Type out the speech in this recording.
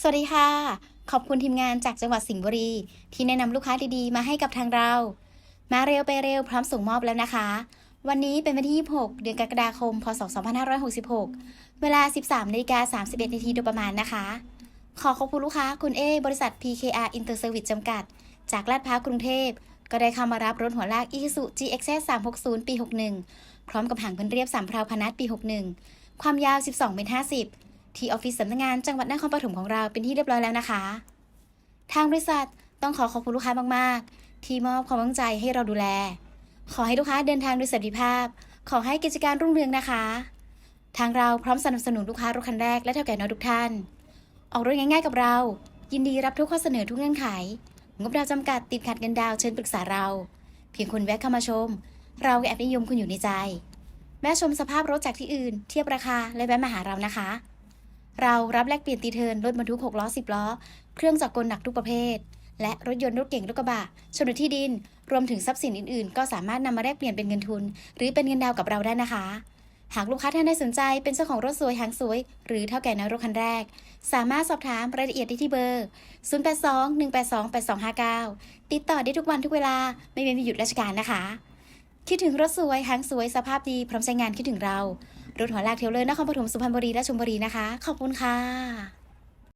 สวัสดีค่ะ ขอบคุณทีมงานจากจังหวัดสิงห์บุรี ที่แนะนำลูกค้าดีๆ มาให้กับทางเรา มาเร็วไปเร็วพร้อมส่งมอบแล้วนะคะ วันนี้เป็นวันที่ 26 เดือนกรกฎาคม พศ 2566 เวลา 13นาฬิกา31นาทีโดยประมาณนะคะ ขอขอบคุณลูกค้าคุณเอบริษัท PKR Inter Service จำกัด จากลาดพร้าวกรุงเทพ ก็ได้เข้ามารับรถหัวลาก Isuzu GXS 360 ปี 61 พร้อมกับหางพื้นเรียบสามพลาวพนัสปี 61 ความยาว 12เมตร50 ที่ออฟฟิศสำนักงานจังหวัดนครปฐมของเราเป็นที่เรียบร้อยแล้วนะคะ ทางบริษัทต้องขอขอบคุณลูกค้ามากๆ ที่มอบความไว้งใจให้เราดูแล ขอให้ลูกค้าเดินทางโดยสวัสดิภาพ ขอให้กิจการรุ่งเรืองนะคะ ทางเราพร้อมสนับสนุนลูกค้ารถคันแรกและเท่าแก่น้อยทุกท่าน ออกรถง่ายๆกับเรา ยินดีรับทุกข้อเสนอทุกเงื่อนไข งบดาวจำกัดติดขัดเงินดาวเชิญปรึกษาเรา เพียงคุณแวะเข้ามาชม เราแอบนิยมคุณอยู่ในใจแม่ชมสภาพรถจากที่อื่น เทียบราคาและแวะมาหาเรานะคะ เรารับแลกเปลี่ยนตีเทินรถบรรทุก6ล้อ 10 ล้อ เครื่องจักรกลหนักทุกประเภท และรถยนต์รถเก๋งรถกระบะโฉนดที่ดิน รวมถึงทรัพย์สินอื่นๆ ก็สามารถนำมาแลกเปลี่ยนเป็นเงินทุน หรือเป็นเงินดาวกับเราได้นะคะ หากลูกค้าท่านใดสนใจเป็นเจ้าของรถสวยหางสวย หรือเท่าแก่น้อยรถคันแรก สามารถสอบถามรายละเอียดได้ที่เบอร์ 0821828259 ติดต่อได้ทุกวันทุกเวลาไม่เว้นวันหยุดราชการนะคะ คิดถึงรถสวยหางสวยสภาพดีพร้อมใช้งานคิดถึงเรา รถหัวลากเทเลอร์นครปฐมสุพรรณบุรีและชลบุรีนะคะ ขอบคุณค่ะ